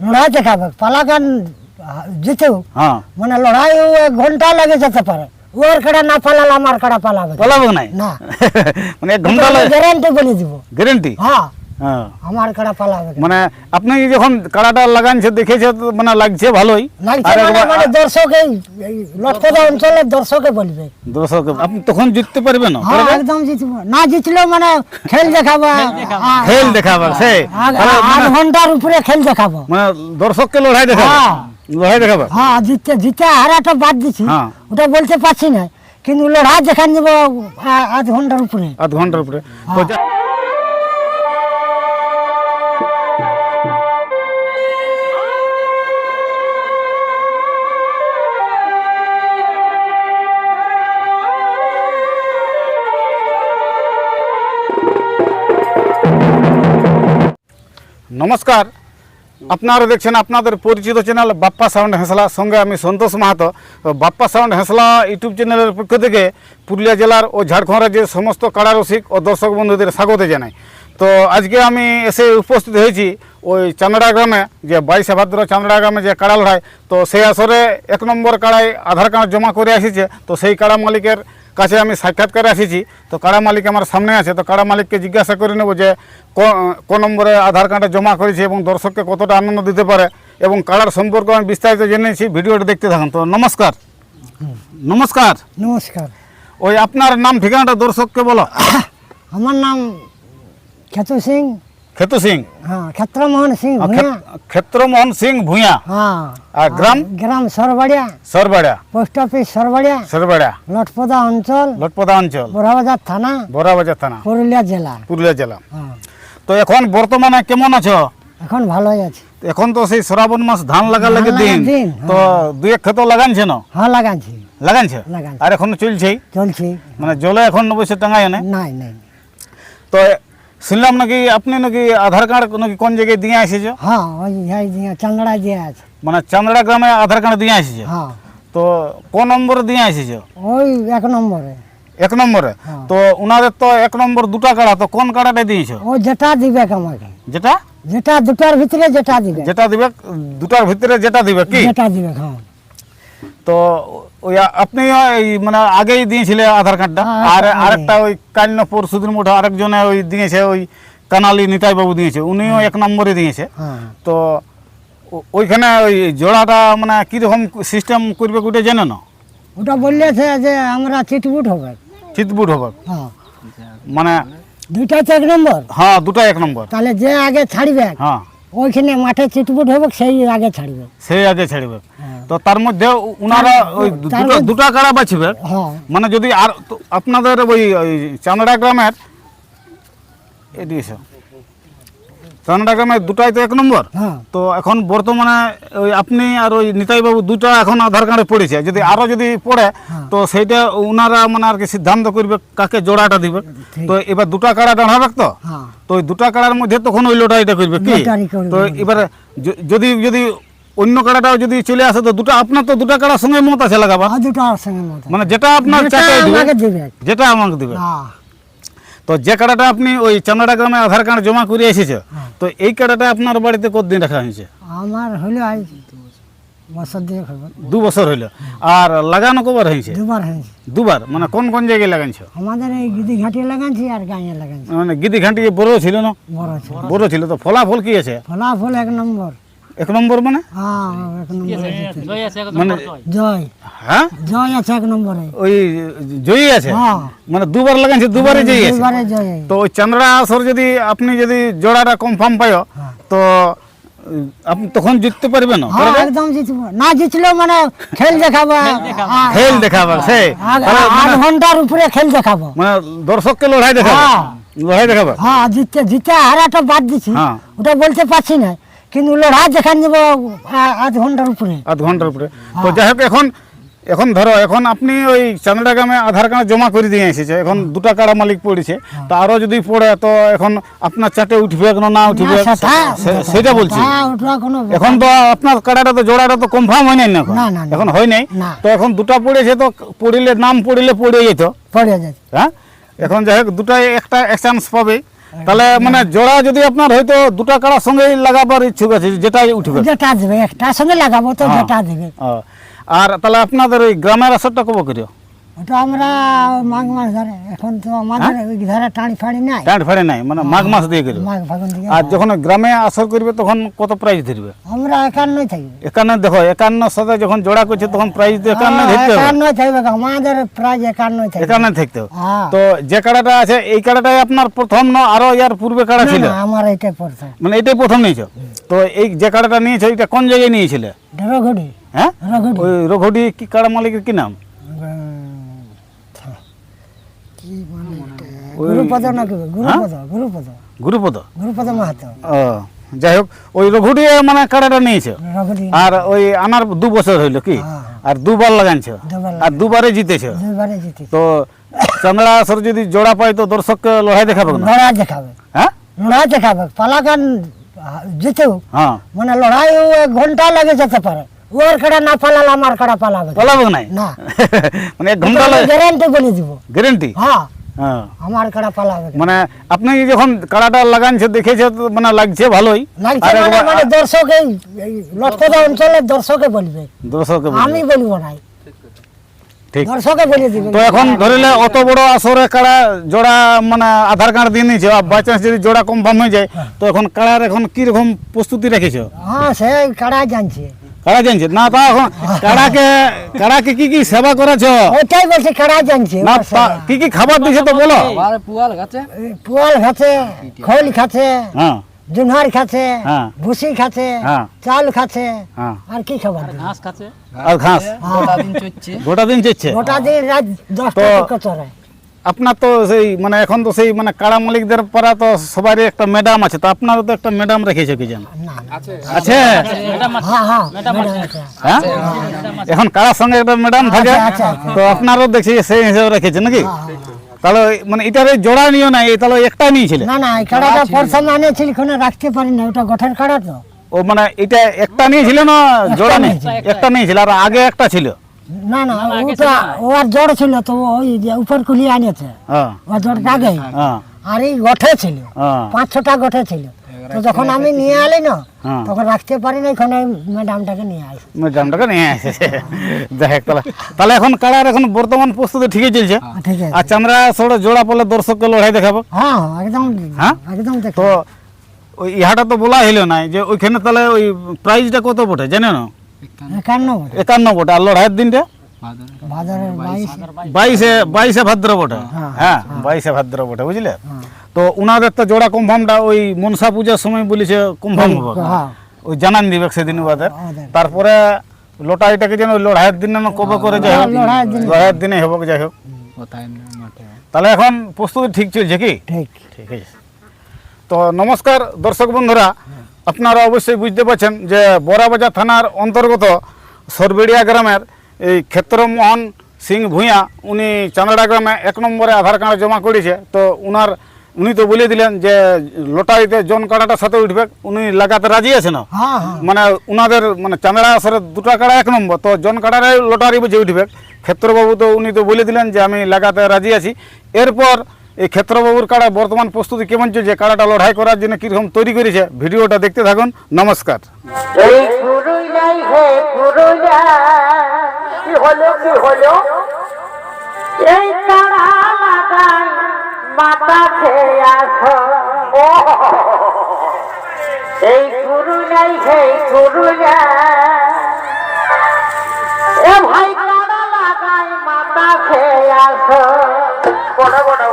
লড়াই দেখাবে পালাগান জিতেও মানে লড়াই এক ঘণ্টা লাগে যেতে পারে ওর কাটা না পালালে আমার কাটা পালাবে। পালাবো না না মানে এক ঘণ্টা গ্যারান্টি বলে দিব গ্যারেন্টি হ্যাঁ আমার কাড়া পালাবে মানে আপনি যখন কাড়াটা লাগানছে দেখেছে তো মানে লাগছে ভালোই। লাগছে মানে মানে দর্শকে লটকদা অঞ্চলের দর্শকে বলবে। দর্শক আপনি তখন জিততে পারবেন না? হ্যাঁ একদম জিতবো। না জিতলেও মানে খেল দেখাবো। খেল দেখাবার সে। আ- তাহলে আ- আট মানে- ঘণ্টার উপরে খেল দেখাবো। মানে দর্শককে লড়াই দেখাবে? হ্যাঁ। লড়াই দেখাবে? হ্যাঁ জিতে জিতে হারাটা বাদ দিছি। হ্যাঁ। ওটা বলতে পারছি না। কিন্তু লড়াই দেখান দেবো আধ ঘণ্টার উপরে। আধ ঘণ্টার উপরে। নমস্কার। আপনারা দেখছেন আপনাদের পরিচিত চ্যানেল বাপ্পা সাউন্ড হেঁসলা। সঙ্গে আমি সন্তোষ মাহাতো। বাপ্পা সাউন্ড হেঁসলা ইউটিউব চ্যানেলের পক্ষ থেকে পুরুলিয়া জেলার ও ঝাড়খণ্ড রাজ্যের সমস্ত কাড়া রসিক ও দর্শক বন্ধুদের স্বাগত জানাই। তো আজকে আমি এসে উপস্থিত হয়েছি ওই চান্দড়া গ্রামে যে বাইশে ভাদ্র চান্দড়া গ্রামে যে কাড়া লড়াই তো সেই আসরে এক নম্বর কাড়ায় আধার কার্ড জমা করে এসেছে তো সেই কাড়া মালিকের কাছে আমি সাক্ষাৎকারে এসেছি তো কাড়া মালিক আমার সামনে আছে তো কাড়া মালিককে জিজ্ঞাসা করে নেব যে ক- কোন নম্বরে আধার কার্ডে জমা করেছে এবং দর্শককে কতটা আনন্দ দিতে পারে এবং কাড়ার সম্পর্কে আমি বিস্তারিত জেনেছি ভিডিওটা দেখতে থাকুন। তো নমস্কার। নমস্কার। নমস্কার। ওই আপনার নাম ঠিকানাটা দর্শককে বলো। আমার নাম খেতু সিং খেতু সিং হ্যাঁ ক্ষেত্রমোহন সিং ক্ষেত- ক্ষেত্রমোহন সিং ভূঁইয়া হ্যাঁ আর গ্রাম গ্রাম সরবাড়িয়া সরবাড়া পোস্ট অফিস সরবাড়িয়া সরবাড়া লটপদা অঞ্চল লটপদা অঞ্চল বোরাবাজার থানা বড়াবাজার থানা পুরুলিয়া জেলা পুরুলিয়া জেলা হ্যাঁ তো এখন বর্তমানে কেমন আছো? এখন ভালোই আছে। এখন তো সেই শ্রাবণ মাস ধান লাগার লাগে দিন। তো দুই এক ক্ষেত লাগানছে না? হ্যাঁ লাগানছে। লাগানছে। আর এখন চলছেই? চলছে। মানে জলে এখন বসে টাঙায় না নাই নাই। তো শুনলাম নাকি আপনি নাকি আধার কার্ড নাকি কোন জায়গায় দিয়ে এসেছ হ্যাঁ ওই এই যে চান্দড়া দিয়ে আছে। মানে চান্দড়া গ্রামে আধার কার্ড দিয়ে এসেছ হ্যাঁ। তো কোন নম্বরে দিয়ে এসেছ ওই এক নম্বরে। এক নম্বরে? হ্যাঁ। তো উনাদের তো এক নম্বর দুটা কাড়া তো কোন কাড়াটা দিয়েছ? ও যেটা দিবে আমাকে। যেটা? যেটা দুটার ভিতরে যেটা দিবে। যেটা দিবে দুটার ভিতরে যেটা দিবে কি? যেটা দিবে হ্যাঁ। তো ওই আপনি এই মানে আগেই দিয়েছিলে আধার কার্ডটা? হ্যাঁ, আর আরেকটা ওই কান্য পরশুদিন মধ্যে আরেকজনে ওই দিয়েছে ওই কানালি নিতাই বাবু দিয়েছে। উনিও এক নম্বরে দিয়েছে। হ্যাঁ। তো ওইখানে ওই জোড়াটা মানে কীরকম সিস্টেম করবে ওটা জানে না ওটা বললেছে যে আমরা চিটবুট হবে। চিতবুট হবে। হ্যাঁ। মানে দুইটা তো এক নম্বর? হ্যাঁ দুটা এক নম্বর। তাহলে যে আগে ছাড়বে হ্যাঁ। ওইখানে মাঠে চিটপুট হবে সেই আগে ছাড়বে। সেই আগে ছাড়বে। হ্যাঁ। তো তার মধ্যে ওনারা উনারা ওই দুটো দুটো কারা কাড়া বাঁচবে। হ্যাঁ। মানে যদি আর আপনাদের ওই ওই চান্দড়া গ্রামের এদিকে চান্দড়া গ্রামের দুটাই তো এক নম্বর। হ্যাঁ। তো এখন বর্তমানে ওই আপনি আর ওই নিতাই বাবু দুটা এখন আধার কার্ডে পড়েছে। যদি আরও যদি পড়ে হ্যাঁ। তো সেইটা ওনারা মানে আর কি সিদ্ধান্ত করবে কাকে জোড়াটা দিবে। তো এবার দুটা কাড়া দাঁড়াবে তো? হ্যাঁ। তো ওই দুটা কাড়ার মধ্যে তখন ওই লটারিটা করবে কি? তো এবারে যদি যদি অন্য কাড়াটাও যদি চলে আসে তো দুটা আপনার তো দুটা কাড়ার সঙ্গে মত আছে লাগাবা মানে যেটা আপনার যেটা আমাকে দিবে যেটা আমাকে দিবে হ্যাঁ তো যে কাটাটা আপনি ওই চান্দড়া গ্রামে আধার কার্ড জমা করে এসেছে হ্যাঁ। তো এই কাটাটা আপনার বাড়িতে কতদিন রাখা হয়েছে? আমার হলো আজ বছর দিয়ে দু বছর হইল। আর লাগানো কবার হয়েছে? দুবার হয়েছে। দুবার? মানে কোন কোন জায়গায় লাগাইছো? আমাদের এই গিদি ঘাটি লাগাচ্ছি আর গাঁয়ে লাগাচ্ছি মানে গিদি ঘাঁটি বড় ছিল না? বড় ছিল। বড় ছিল তো ফলাফল কি আছে? ফলাফল এক নম্বর। এক নম্বর মানে? হ্যাঁ এক নম্বরে মানে জয়। হ্যাঁ? জয় আছে এক নম্বরে। ওই জয়ী আছে? হ্যাঁ। মানে দুবার লাগাইছে দুবারই জয়ী আছে। দুবারে জয় তো ওই চান্দড়া আসর যদি আপনি যদি জোড়াটা কনফার্ম পাইও হ্যাঁ। তো আপনি তখন জিততে পারবেন না হ্যাঁ একদম জিতবো। না জিতলেও মানে খেল দেখাবো। খেল দেখাবার সে। আ- আট ঘণ্টার উপরে খেল দেখাবো। মানে দর্শককে লড়াই দেখাবে? হ্যাঁ। লড়াই দেখাবে? হ্যাঁ জিতে জিতে হারাটা বাদ দিছি। হ্যাঁ। ওটা বলতে পারছি না। কিন্তু লড়াই দেখান যাব আধ ঘণ্টার উপরে। আধ ঘণ্টার উপরে। তো যাই হোক এখন এখন ধরো এখন আপনি ওই চান্দড়া গ্রামে আধার কার্ড জমা করে দিয়ে এসেছে। এখন দুটা কাড়া মালিক পড়েছে। তো আরও যদি পড়ে তো এখন আপনার চাটে উঠবে না না উঠবে? সেটা- বলছি। হ্যাঁ, এখন তো আপনার কাড়াটা তো জোড়াটা তো কনফার্ম হয় নাই না এখন। হয় নাই? তো এখন দুটা পড়েছে তো পড়িলে নাম পড়িলে পড়ে যেত। পড়ে হ্যাঁ? এখন যাই হোক দুটাই একটা এক চান্স পাবে। তাহলে মানে জোড়া যদি আপনার হয়তো দুটো কাড়ার সঙ্গেই লাগাবার ইচ্ছুক আছে যেটা উঠবে যেটা দেবে একটা সঙ্গে লাগাবো তো হ্যাঁ। যেটা দেবে। আর তাহলে আপনাদের ওই গ্রামের আসরটা কবে করিও? ওটা আমরা মাঘ মাস ধরে। এখন তো আমাদের হ্যাঁ? ওই ধারে টাড়ি ফাড়ি নাই। টাঁট ফাড়ে নাই মানে মাঘ মাস দিয়ে করিও মাঘ ফাগুন দিকে আর যখন গ্রামে আসর করবে তখন কত প্রাইজ ধরবে? আমরা একান্নই থাকবে। একান্ন দেখো একান্ন সাথে যখন জোড়া করছে তখন প্রাইজ তো একান্ন হ্যাঁ, ধরতে হবে। একান্নই থাকবে আমাদের প্রায় একান্নই থাকবে। একান্ন থাকতে হ্যাঁ। তো যে কাড়াটা আছে এই কাড়াটাই আপনার প্রথম না আরও ইয়ার পূর্বে কাড়া ছিল? আমার এইটাই পড়ছে মানে এটাই প্রথম নিয়েছো? তো এই যে কাড়াটা নিয়েছো এটা কোন জায়গায় নিয়েছিলে? রঘুডি। হ্যাঁ? রঘুডি। ওই রঘুডি কি কাড়া মালিকের কি নাম? এটা? গুরুপদ না গুরুপদ গুরুপদ। গুরুপদ? গুরুপদ মাহাতো। ও যাই হোক ওই রঘুডি মানে কাড়াটা নিয়েছো। আর ওই আনার দু বছর হইল কি? হ্যাঁ। আর দুবার লাগানছো আর দুবারে জিতেছো। তো চামড়া আসর যদি জোড়া পায় তো দর্শককে লড়াই দেখাবে না? লড়াই দেখাবে। হ্যাঁ? লড়াই দেখাবে। পালাকান জিতেও। হ্যাঁ। মানে লড়াই এক ঘণ্টা লেগে যেতে পারে। ওর কাড়া না পালালে আমার কাড়া পালাবে পালাবে নাই? না। মানে এক ঘণ্টা গ্যারান্টি বলে দিব। গ্যারেন্টি হ্যাঁ। হ্যাঁ। আমার কাড়া পালাবে মানে আপনি যখন কাড়াটা লাগানছে দেখেছে তো মানে লাগছে ভালোই। মানে মানে দর্শকে লটকদা অঞ্চলের দর্শকে বলবে। দর্শককে বলবে। আমি বলব নাই। ঠিক। দর্শকে বলে দিবে। তো এখন ধরিলে অত বড় আসরে কাড়া জোড়া মানে আধার কার্ড দিয়ে নিয়েছে আর বাই চান্স যদি জোড়া কনফার্ম হয়ে যায় তো এখন কাড়ার এখন কি রকম প্রস্তুতি রেখেছো? হ্যাঁ সে কাড়া জানছে। কাড়া জানছে না তা এখন কাড়াকে কাড়াকে কি কি সেবা করেছ? ওইটাই বলছে কাড়া জানছে না কি কি খাবার দিছে তো বলো। পুয়াল খাচ্ছে। খোল খাচ্ছে হ্যাঁ। জুনহার খাচ্ছে হ্যাঁ। ভুসি খাচ্ছে হ্যাঁ। চাল খাচ্ছে হ্যাঁ। আর কি খাবার ঘাস খাচ্ছে। আর ঘাস? গোটা দিন চড়ছে। গোটা দিন চেচ্ছে গোটা দিন রাত দশটা চড়ায় আপনার তো সেই মানে এখন তো সেই মানে কাড়া মালিকদের পাড়া তো সবারই একটা ম্যাডাম আছে তো আপনারও তো একটা ম্যাডাম রেখেছে কি জান। আছে। হ্যাঁ হ্যাঁ। হ্যাঁ? এখন কারার সঙ্গে একটা ম্যাডাম থাকে। তো আপনারও দেখছি সেই হিসেবে রেখেছে নাকি। তাহলে মানে এটার জোড়া নিও না এই তাহলে একটা নিয়েছিলে? না না এই কাড়াটা প্রথম আনেছিল কোনো রাখতে পারি না ওটা গঠের কাড়া তো। ও মানে এটা একটা নিয়েছিল না জোড়া নেই নিয়েছিল। একটা নিয়েছিল আর আগে একটা ছিল? না না ওটা ও আর জড় ছিল তো ওই যে উপর কুলি আনেছে। হ্যাঁ। ও জড়টা আগে হ্যাঁ। আর এই গঠে ছিল। হ্যাঁ। পাঁচ ছটা গঠে ছিল। তো যখন আমি নিয়ে আলি না হ্যাঁ। তখন রাখতে পারি না এখানে ম্যাডামটাকে নিয়ে আসি। ম্যাডামটাকে নিয়ে এসেছে দেখ তাহলে তাহলে এখন কাড়ার এখন বর্তমান প্রস্তুতি ঠিকই চলছে। ঠিক আছে। আচ্ছা আমরা সরে জোড়া পড়লে দর্শককে লড়াই দেখাবো। হ্যাঁ হ্যাঁ, একদম হ্যাঁ? একদম দেখো তো ওই ইহাটা তো বলা হইল না যে ওইখানে তাহলে ওই প্রাইজটা কত বটে? জানো না একান্ন। বটে আর লড়াইয়ের দিনটা? বাইশে। বাইশে ভাদ্র বটে হ্যাঁ বাইশে ভাদ্র বটে বুঝলে তো উনাদের তো জোড়া কনফার্মটা ওই মনসা পূজার সময় বলেছে কনফার্ম হবে হ্যাঁ। ওই জানান দিবে সেদিন ওদের। তারপরে লটাইটাকে যেন ওই লড়াইয়ের দিনে না কবে করে যাই হোক। লড়াইয়ের দিনে। হোক যাই হোক। তাহলে এখন প্রস্তুতি ঠিক চলছে কি? ঠিক। ঠিক আছে। তো নমস্কার দর্শক বন্ধুরা। আপনারা অবশ্যই বুঝতে পারছেন যে বড়াবাজার থানার অন্তর্গত সরবেড়িয়া গ্রামের এই ক্ষেত্রমোহন সিং ভূঁইয়া উনি চান্দড়া গ্রামে এক নম্বরে আধার কার্ড জমা করেছে। তো উনার উনি তো বলে দিলেন যে লটারিতে জন কাটাটার সাথে উঠবে উনি লাগাতে রাজি আছে না? হ্যাঁ হ্যাঁ। মানে উনাদের মানে চান্দড়া আসরে দুটা কাড়া এক নম্বর তো জন কাটারে লটারি বুঝে উঠবে। ক্ষেত্রবাবু তো উনি তো বলে দিলেন যে আমি লাগাতে রাজি আছি। এরপর এই ক্ষেত্রবাবুর কাড়া বর্তমান প্রস্তুতি কেমন চলছে? কাড়াটা লড়াই করার জন্য কীরকম তৈরি করেছে? ভিডিওটা দেখতে থাকুন। নমস্কার। এই ভাই লাগাই খেয়ে আসো। বড় বড়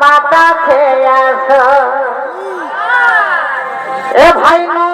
মাথা খেয়ে আস এ ভাই নটিহার